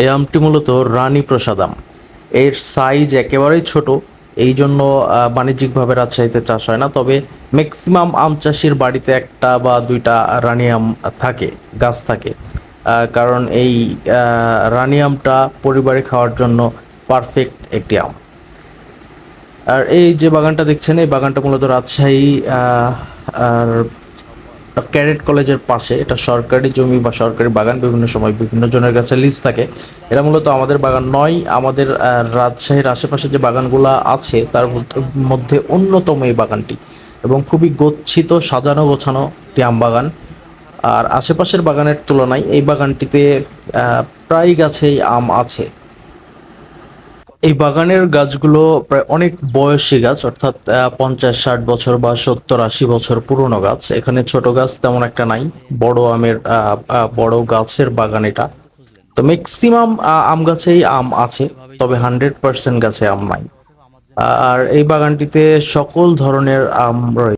এই আমটি মূলত রানী প্রসাদ আম এর সাইজ একেবারেই ছোট এই জন্য বাণিজ্যিকভাবে রাজশাহীতে চাষ হয় না, তবে ম্যাক্সিমাম আম চাষির বাড়িতে একটা বা দুইটা রানী আম থাকে, গাছ থাকে। কারণ এই রানী আমটা পরিবারে খাওয়ার জন্য পারফেক্ট একটি আম। আর এই যে বাগানটা দেখছেন, এই বাগানটা মূলত রাজশাহী আর ক্যাডেট কলেজের পাশে এটা সরকারি জমি বা সরকারি বাগান বিভিন্ন সময় বিভিন্ন জনের কাছে লিজ থাকে। এটা মূলত আমাদের বাগান নয়, আমাদের রাজশাহীর আশেপাশে যে বাগানগুলো আছে, তার মধ্য- অন্যতম এই বাগানটি। এবং খুবই গচ্ছিত, সাজানো, গোছানো একটি আম বাগান। আর আশেপাশের বাগানের তুলনায় এই বাগানটিতে প্রায় গাছেই আম আছে। এই বাগানের গাছগুলো প্রায় অনেক বয়সী গাছ, অর্থাৎ পঞ্চাশ, ষাট বছর বা সত্তর, আশি বছর পুরনো গাছ। এখানে ছোট গাছ তেমন একটা নাই, বড় আমের বড় গাছের বাগান এটা। তো ম্যাক্সিমাম আম গাছেই আম আছে, তবে হান্ড্রেড পার্সেন্ট গাছে আম নাই। আর এই বাগানটিতে সকল ধরনের আম রয়েছে